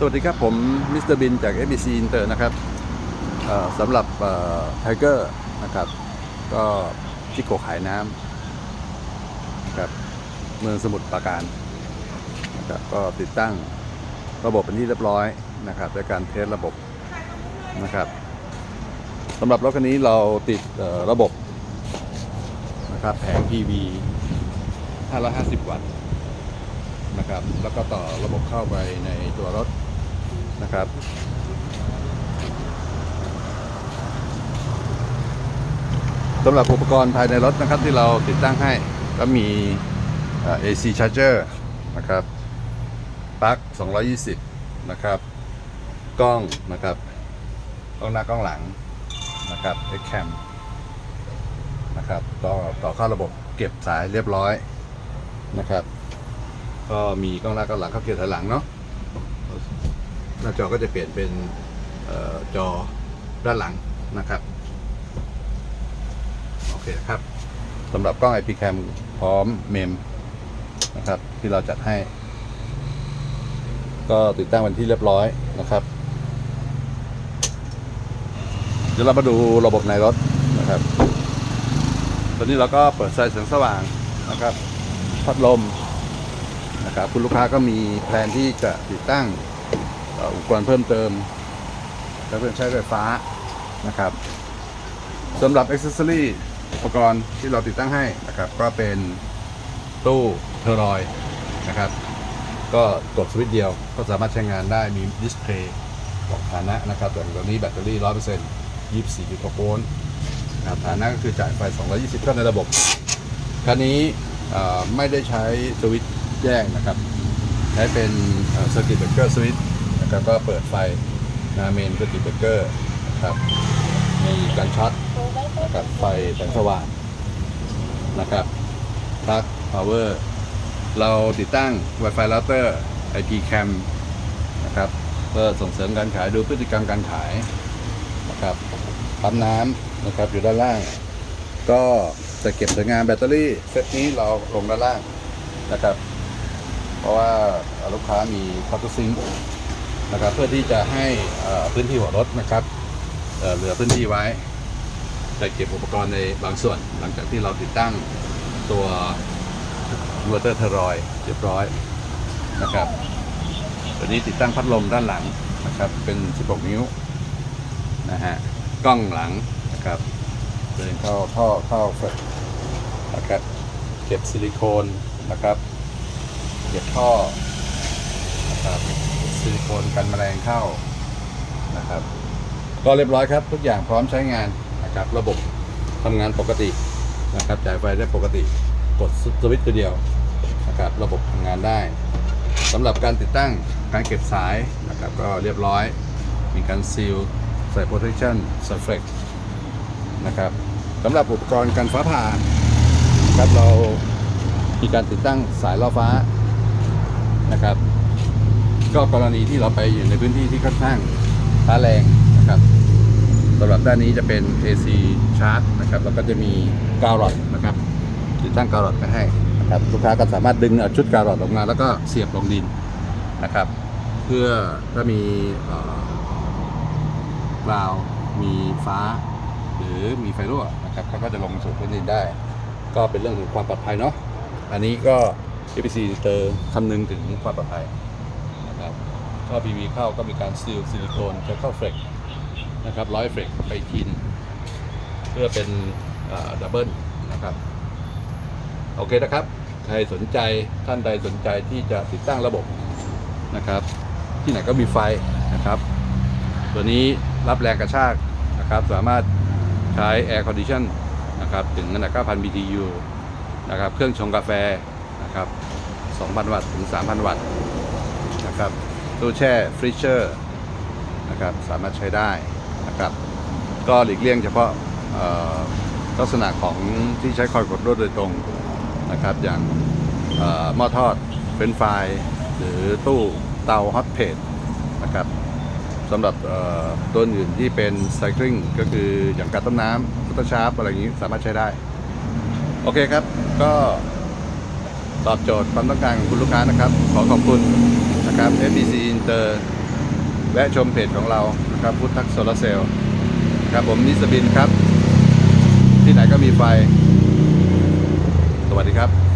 สวัสดีครับ ผมมิสเตอร์บินจาก ABC Inter นะครับสำหรับไทเกอร์นะครับ ก็ชิโกขายน้ำนะครับเมืองสมุทรปราการนะครับก็ติดตั้งระบบเป็นที่เรียบร้อยนะครับในการเทสระบบนะครับสำหรับรถคันนี้เราติดระบบนะครับแผง PV 550 วัตต์นะครับ แล้วก็ต่อระบบเข้าไปในตัวรถ นะครับ สำหรับอุปกรณ์ภายในรถนะครับที่เราติดตั้งให้ก็มี AC charger นะครับปลั๊ก220 นะครับ กล้องนะครับ กล้องหน้ากล้องหลังนะครับ X cam นะครับต่อต่อเข้าระบบเก็บสายเรียบร้อยนะครับ ก็มีกล้องหน้ากล้องหลังเข้าเกียร์ถอยหลังเนาะ หน้าจอก็จะเปลี่ยนเป็นออจอด้านหลังนะครับ โอเคครับสำหรับกล้อง IP cam พร้อมเมมนะครับ ที่เราจัดให้ ก็ติดตั้งเป็นที่เรียบร้อยนะครับ เดี๋ยวเรามาดูระบบในรถนะครับ ตอนนี้เราก็เปิดไฟแสงสว่างนะครับ พัดลมนะครับคุณลูกค้าก็มีแผนที่จะติดตั้ง อุปกรณ์เพิ่มเติมและเครื่องใช้ไฟฟ้านะครับสำหรับอ c เซ s ซอรี่อุปกรณ์ที่เราติดตั้งให้นะครับ ก็เป็นตู้เทอร์รอยนะครับ ก็กดสวิตช์เดียวก็สามารถใช้งานได้มีดิสเพลย์บอกฐานะนะครับแต่ตอนนี้แบตเตอรี่100% 24.6โวลต์นะครับฐานะก็คือจ่ายไฟ 220ก็ในระบบคันนี้ไม่ได้ใช้สวิตช์แยกนะครับ ใช้เป็นเซอร์กิตเบรกเกอร์สวิตช์ นะครับก็เปิดไฟนาเมนเซอร์กิตเบรกเกอร์นะครับ มีการช็อตนะครับไฟแสงสว่างนะครับปลั๊กพาวเวอร์เราติดตั้ง Wi-Fi router IP cam นะครับเพื่อส่งเสริมการขายดูพฤติกรรมการขายนะครับปั๊มน้ำนะครับอยู่ด้านล่าง ก็จะเก็บสวยงามแบตเตอรี่เซตนี้เราลงด้านล่างนะครับ เพราะว่าลูกค้ามีคอร์ตซิง นะครับเพื่อที่จะให้พื้นที่หัวรถนะครับเเหลือพื้นที่ไว้จะเก็บอุปกรณ์ในบางส่วน หลังจากที่เราติดตั้งตัววอเตอร์เทอรอยเรียบร้อยนะครับตัวนี้ติดตั้งพัดลมด้านหลังนะครับเป็น 16 นิ้วนะฮะกล้องหลังนะครับเดินเข้าท่อเข้าเฟรนะครับเก็บซิลิโคนนะครับเก็บท่อนะครับ ซิลิโคนกันแมลงเข้านะครับ ก็เรียบร้อยครับ ทุกอย่างพร้อมใช้งานนะครับ ระบบทำงานปกตินะครับจ่ายไฟได้ปกติกดสวิตช์ตัวเดียวนะครับระบบทำงานได้สำหรับการติดตั้งการเก็บสายนะครับก็เรียบร้อย มีการซีลใส่ protection s u r f a c นะครับสำหรับอุปกรณ์กันฟ้าผ่านะครับเรามีการติดตั้งสายล่อฟ้านะครับ ก็กรณีที่เราไปอยู่ในพื้นที่ที่ค่อนข้างฟ้าแรงนะครับสำหรับด้านนี้จะเป็น AC charge นะครับแล้วก็จะมีกาวรอดนะครับติดตั้งกาวรอดไปให้นะครับลูกค้าก็สามารถดึงชุดกาวรอดออกมา แล้วก็เสียบลงดินนะครับ เพื่อถ้ามีเอ่อราวมีฟ้า หรือมีไฟรั่วนะครับเขาก็จะลงสู่พื้นดินได้ ก็เป็นเรื่องของความปลอดภัยเนาะอันนี้ก็ APC เตอร์คำนึงถึงความปลอดภัย ก็ PV เข้าก็มีการซีลซิลิโคนใช้เข้าเฟรกนะครับร้อยเฟรกไปทีนเพื่อเป็นดับเบิลนะครับ โอเคนะครับ ใครสนใจท่านใดสนใจที่จะติดตั้งระบบนะครับ ที่ไหนก็มีไฟนะครับ ตัวนี้รับแรงกระชากนะครับ สามารถใช้ Air Condition นะครับ ถึงขนาด9,000 BTU นะครับ เครื่องชงกาแฟนะครับ 2,000 วัตต์ถึง 3,000 วัตต์นะครับ ตู้แช่ฟรีเชอร์นะครับสามารถใช้ได้นะครับ ก็หลีกเลี่ยงเฉพาะลักษณะของที่ใช้คอยกดรถโดยตรงนะครับ อย่างหม้อทอดเฟรนช์ฟหรือตู้เตาฮอตเพลทนะครับสำหรับตัวอื่นที่เป็นไซคลิงก็คืออย่างการต้มน้ำฟุตชาร์ปอะไรอย่างนี้สามารถใช้ได้ โอเคครับ ก็ตอบโจทย์ความต้องการของคุณลูกค้านะครับ ขอขอบคุณ นะครับ FBC Inter แวะชมเพจของเรานะครับพุทธักโซลาเซลล์ครับผมนิสบินครับ ที่ไหนก็มีไฟ สวัสดีครับ